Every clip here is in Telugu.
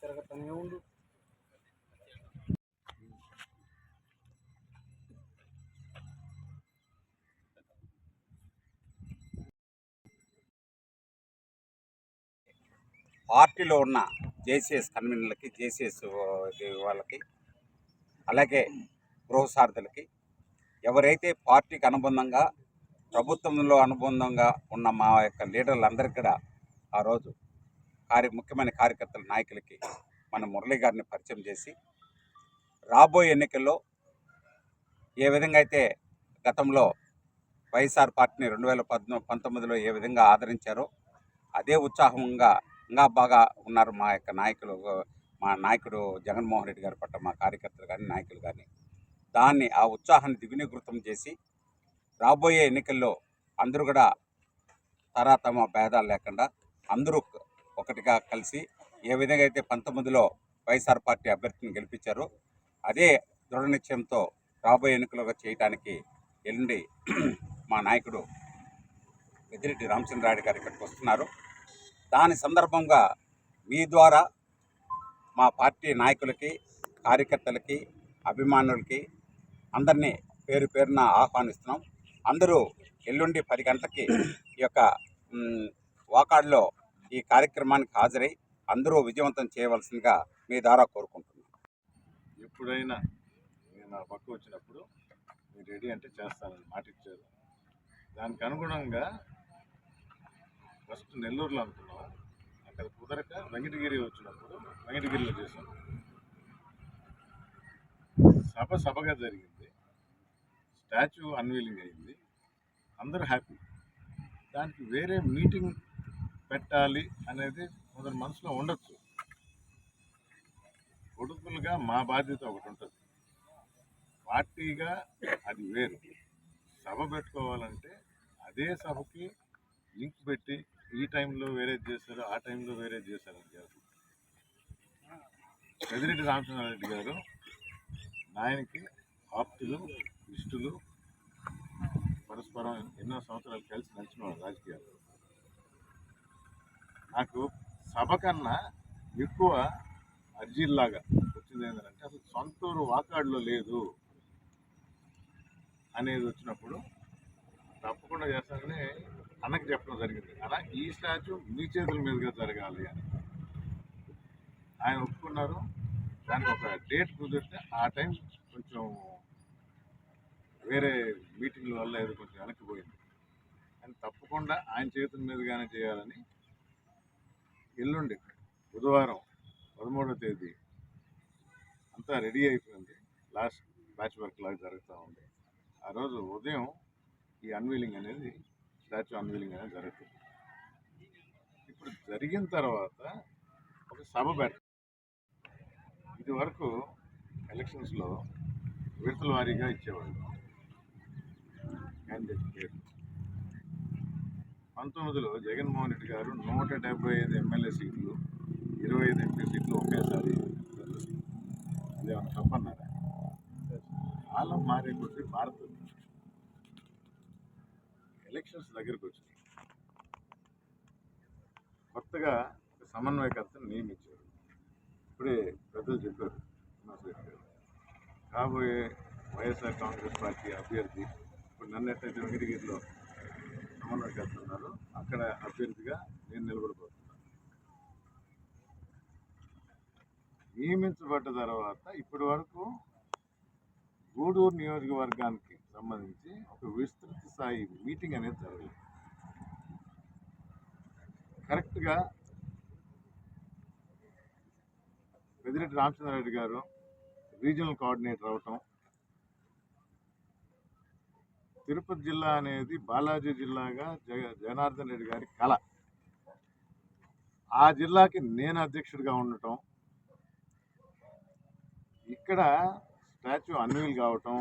తిరగతనే ఉండు పార్టీలో ఉన్న జేసీఎస్ కన్వీనర్లకి జేసీఎస్ వాళ్ళకి అలాగే గృహసారథులకి ఎవరైతే పార్టీకి అనుబంధంగా ప్రభుత్వంలో అనుబంధంగా ఉన్న మా యొక్క లీడర్లందరికీ కూడా ఆ రోజు కార్య ముఖ్యమైన కార్యకర్తల నాయకులకి మన మురళీ గారిని పరిచయం చేసి రాబోయే ఎన్నికల్లో ఏ విధంగా అయితే గతంలో వైఎస్ఆర్ పార్టీని రెండు వేల పద్నొ పంతొమ్మిదిలో ఏ విధంగా ఆదరించారో అదే ఉత్సాహంగా ఇంకా బాగా ఉన్నారు మా యొక్క నాయకులు మా నాయకుడు జగన్మోహన్ రెడ్డి గారి పట్ల మా కార్యకర్తలు కానీ నాయకులు కానీ. దాన్ని ఆ ఉత్సాహాన్ని దిగునీకృతం చేసి రాబోయే ఎన్నికల్లో అందరూ కూడా తరాతమ భేదాలు లేకుండా అందరూ ఒకటిగా కలిసి ఏ విధంగా అయితే పంతొమ్మిదిలో వైఎస్ఆర్ పార్టీ అభ్యర్థిని గెలిపించారో అదే దృఢ నిశ్చయంతో రాబోయే ఎన్నికలుగా చేయడానికి ఎల్లుండి మా నాయకుడు పెద్దిరెడ్డి రామచంద్రారెడ్డి గారు ఇక్కడికి వస్తున్నారు. దాని సందర్భంగా మీ ద్వారా మా పార్టీ నాయకులకి కార్యకర్తలకి అభిమానులకి అందరినీ పేరు పేరున ఆహ్వానిస్తున్నాం. అందరూ ఎల్లుండి పది గంటలకి ఈ యొక్క వాకాడ్లో ఈ కార్యక్రమానికి హాజరై అందరూ విజయవంతం చేయవలసిందిగా మీ ద్వారా కోరుకుంటున్నాం. ఎప్పుడైనా నేను నా పక్క వచ్చినప్పుడు మీరు రెడీ అంటే చేస్తానని మాట ఇచ్చారు. దానికి అనుగుణంగా ఫస్ట్ నెల్లూరులో అనుకున్నాం. అక్కడ కుదరక వెంకటగిరి వచ్చినప్పుడు వెంకటగిరిలో చేసాం సభ సభగా జరిగింది. స్టాచ్యూ అన్వీలింగ్ అయింది. అందరూ హ్యాపీ దానికి వేరే మీటింగ్ పెట్టాలి అనేది కొందరు మనసులో ఉండొచ్చు. కొడుకులుగా మా బాధ్యత ఒకటి ఉంటుంది. పార్టీగా అది వేరు. సభ పెట్టుకోవాలంటే అదే సభకి లింక్ పెట్టి ఈ టైంలో వేరే చేశారు ఆ టైంలో వేరే చేశారు అని చెప్పి. పెదిరెడ్డి రామచంద్రారెడ్డి గారు నాయనకి ఆప్తులు ఇష్టులు పరస్పరం ఎన్నో సంవత్సరాలు కలిసి నడిచిన వాళ్ళు రాజకీయాలు. నాకు సభ కన్నా ఎక్కువ అర్జీల్లాగా వచ్చింది ఏంటంటే అసలు సొంతూరు వాకాడులో లేదు అనేది వచ్చినప్పుడు తప్పకుండా చేస్తానని అన్నకి చెప్పడం జరిగింది. అలా ఈ స్టాచ్యూ మీ చేతుల మీదుగా జరగాలి అని. ఆయన ఒప్పుకున్నారు. దానికి ఒక డేట్ కుదిరితే ఆ టైం కొంచెం వేరే మీటింగ్ల వల్ల ఏదో కొంచెం వెనక్కిపోయింది అని తప్పకుండా ఆయన చేతుల మీదుగానే చేయాలని ఎల్లుండి బుధవారం పదమూడవ తేదీ అంతా రెడీ అయిపోయింది. లాస్ట్ బ్యాచ్ వర్క్ లాగా జరుగుతూ ఉంది. ఆ రోజు ఉదయం ఈ అన్వీలింగ్ అనేది స్టాచ్యూ అన్వీలింగ్ అనేది జరుగుతుంది. ఇప్పుడు జరిగిన తర్వాత ఒక సభ పెట్ట ఇది వరకు ఎలక్షన్స్లో విడతల వారీగా ఇచ్చేవాళ్ళు. క్యాండిడేట్ పేరు పంతొమ్మిదిలో జగన్మోహన్ రెడ్డి గారు నూట డెబ్బై ఐదు ఎమ్మెల్యే సీట్లు ఇరవై ఐదు ఎంపీ సీట్లు ఒకేసారి అది ఏమన్నా తప్పన్నారా? కాలం మారే కొద్దీ మారుతుంది. ఎలక్షన్స్ దగ్గరకు వచ్చినాయి. కొత్తగా సమన్వయకర్తను నియమించారు. ఇప్పుడే పెద్దలు చెప్పారు శ్రీనివాస్ గారు. కాబోయే వైఎస్ఆర్ కాంగ్రెస్ పార్టీ అభ్యర్థి నన్ను ఎట్లయితే వెంకటగిరిలో సమన్వయకర్త చేస్తున్నారు. అక్కడ అభ్యర్థిగా నేను నిలబడిపోతున్నాను. నియమించబడ్డ తర్వాత ఇప్పటి వరకు గూడూరు నియోజకవర్గానికి సంబంధించి ఒక విస్తృత స్థాయి మీటింగ్ అనేది జరగలేదు. కరెక్ట్గా పెద్దిరెడ్డి రామచంద్రారెడ్డి గారు రీజనల్ కోఆర్డినేటర్ అవటం తిరుపతి జిల్లా అనేది బాలాజీ జిల్లాగా జగ జనార్దన్ రెడ్డి గారి కళ. ఆ జిల్లాకి నేను అధ్యక్షుడిగా ఉండటం ఇక్కడ స్టాచ్యూ అన్వీల్ కావటం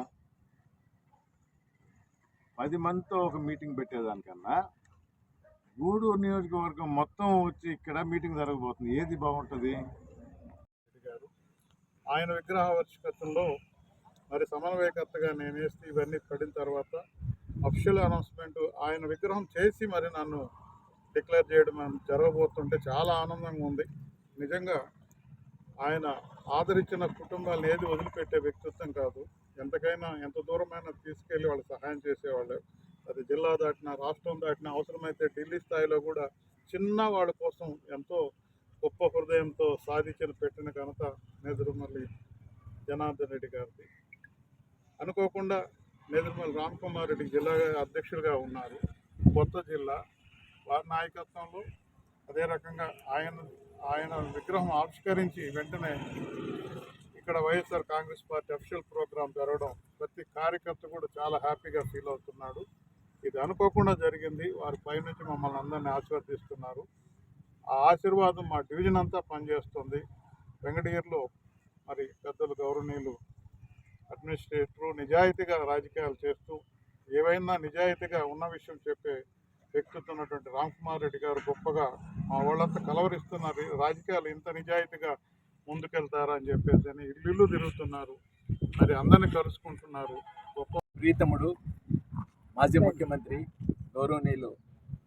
పది మందితో ఒక మీటింగ్ పెట్టేదానికన్నా గూడూరు నియోజకవర్గం మొత్తం వచ్చి ఇక్కడ మీటింగ్ జరగబోతుంది. ఏది బాగుంటుంది? ఆయన విగ్రహ వర్షకత్వంలో మరి సమన్వయకర్తగా నేను వేస్తే ఇవన్నీ పడిన తర్వాత అఫిషియల్ అనౌన్స్మెంట్ ఆయన విగ్రహం చేసి మరి నన్ను డిక్లేర్ చేయడం జరగబోతుంటే చాలా ఆనందంగా ఉంది. నిజంగా ఆయన ఆదరించిన కుటుంబాలు ఏది వదిలిపెట్టే వ్యక్తిత్వం కాదు. ఎంతకైనా ఎంత దూరమైనా తీసుకెళ్ళి వాళ్ళు సహాయం చేసేవాళ్ళు. అది జిల్లా దాటినా రాష్ట్రం దాటినా అవసరమైతే ఢిల్లీ స్థాయిలో కూడా చిన్న వాళ్ళ కోసం ఎంతో గొప్ప హృదయంతో సాధించిన పెట్టిన ఘనత నెదురుమల్లి జనార్దన్ రెడ్డి గారిది. అనుకోకుండా నెదురుమల్లి రామ్కుమార్ రెడ్డి జిల్లా అధ్యక్షులుగా ఉన్నారు. కొత్త జిల్లా. వారి నాయకత్వంలో అదే రకంగా ఆయన ఆయన విగ్రహం ఆవిష్కరించి వెంటనే ఇక్కడ వైఎస్ఆర్ కాంగ్రెస్ పార్టీ అఫిషియల్ ప్రోగ్రాం జరగడం ప్రతి కార్యకర్త కూడా చాలా హ్యాపీగా ఫీల్ అవుతున్నాడు ఇది అనుకోకుండా జరిగింది. వారి పైనుంచి మమ్మల్ని అందరినీ ఆశీర్వదిస్తున్నారు. ఆ ఆశీర్వాదం మా డివిజన్ అంతా పనిచేస్తుంది. వెంకటగిరిలో మరి పెద్దలు గౌరవనీయులు అడ్మినిస్ట్రేటరు నిజాయితీగా రాజకీయాలు చేస్తూ ఏవైనా నిజాయితీగా ఉన్న విషయం చెప్పే వ్యక్తిత్వం ఉన్నటువంటి రామ్కుమార్ రెడ్డి గారు గొప్పగా మా వాళ్ళంతా కలవరిస్తున్నారు. రాజకీయాలు ఇంత నిజాయితీగా ముందుకెళ్తారా అని చెప్పేసి అని ఇల్లు ఇల్లు తిరుగుతున్నారు. మరి అందరిని కలుసుకుంటున్నారు. గొప్ప ప్రీతముడు మాజీ ముఖ్యమంత్రి గౌరవనీయులు